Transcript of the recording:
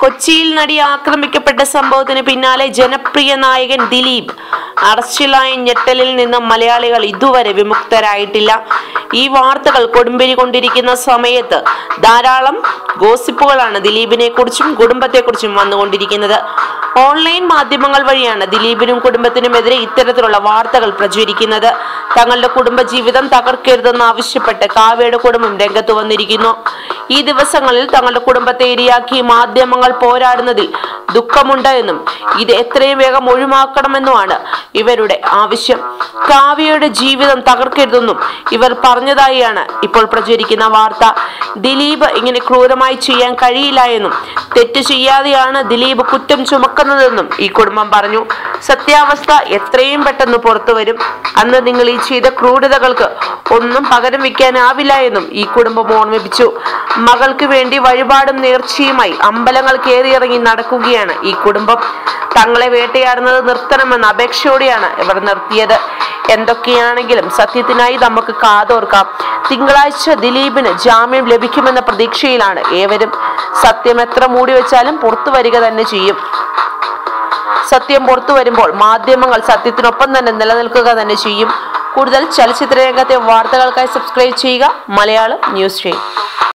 കൊച്ചിയിൽ നടി ആക്രമിക്കപ്പെട്ട സംഭവത്തിന് പിന്നാലെ ജനപ്രിയ നായകൻ ദിലീപ്. അറസ്റ്റിലായ ഞെട്ടലിൽ നിന്ന് മലയാളികൾ ഇതുവരെ വിമുക്തരായിട്ടില്ല. ഈ വാർത്തകൾ കൊടുമ്പിരി കൊണ്ടിരിക്കുന്ന സമയത്ത് ധാരാളം ഗോസിപ്പുകളാണ് ദിലീപിനെ കുറിച്ചും കുടുംബത്തെക്കുറിച്ചും വന്നുകൊണ്ടിരിക്കുന്നത്. ഓൺലൈൻ മാധ്യമങ്ങൾ വഴിയാണ് ദിലീപിനും കുടുംബത്തിനുമെതിരെ ഇത്തരത്തിലുള്ള വാർത്തകൾ പ്രചരിക്കുന്നത്. തങ്ങളുടെ കുടുംബജീവിതം തകർക്കരുതെന്ന് ആവശ്യപ്പെട്ട് കാവ്യയുടെ കുടുംബം രംഗത്ത് വന്നിരിക്കുന്നു. ഈ ദിവസങ്ങളിൽ തങ്ങളുടെ കുടുംബത്തെ ഇരയാക്കി മാധ്യമങ്ങൾ പോരാടുന്നതിൽ ദുഃഖമുണ്ട് എന്നും ഇത് എത്രയും വേഗം ഒഴിവാക്കണമെന്നുമാണ് ഇവരുടെ ആവശ്യം. കാവ്യയുടെ ജീവിതം തകർക്കരുതെന്നും ഇവർ പറഞ്ഞതായാണ് ഇപ്പോൾ പ്രചരിക്കുന്ന വാർത്ത. ദിലീപ് ഇങ്ങനെ ക്രൂരമായി ചെയ്യാൻ കഴിയില്ല എന്നും തെറ്റ് ചെയ്യാതെയാണ് ദിലീപ് കുറ്റം ചുമക്കുന്നതെന്നും ഈ കുടുംബം പറഞ്ഞു. സത്യാവസ്ഥ എത്രയും പെട്ടെന്ന് പുറത്തു വരും. അന്ന് നിങ്ങൾ ഈ ചെയ്ത ക്രൂരതകൾക്ക് ഒന്നും പകരം വെക്കാനാവില്ല എന്നും ഈ കുടുംബം ഓർമ്മിപ്പിച്ചു. മകൾക്ക് വേണ്ടി വഴിപാടും നേർച്ചയുമായി അമ്പലങ്ങൾ കയറിയിറങ്ങി നടക്കുകയാണ് ഈ കുടുംബം. തങ്ങളെ വേട്ടയാടുന്നത് നിർത്തണമെന്ന അപേക്ഷയോടെയാണ് ഇവർ നിർത്തിയത്. എന്തൊക്കെയാണെങ്കിലും സത്യത്തിനായി നമുക്ക് കാതോർക്കാം. തിങ്കളാഴ്ച ദിലീപിന് ജാമ്യം ലഭിക്കുമെന്ന പ്രതീക്ഷയിലാണ് ഏവരും. സത്യം എത്ര മൂടി വെച്ചാലും പുറത്തു വരിക തന്നെ ചെയ്യും. സത്യം പുറത്തു വരുമ്പോൾ മാധ്യമങ്ങൾ സത്യത്തിനൊപ്പം തന്നെ നിലനിൽക്കുക തന്നെ ചെയ്യും. കൂടുതൽ ചലച്ചിത്ര രംഗത്തെ വാർത്തകൾക്കായി സബ്സ്ക്രൈബ് ചെയ്യുക. മലയാളം ന്യൂസ് ചെയ്യും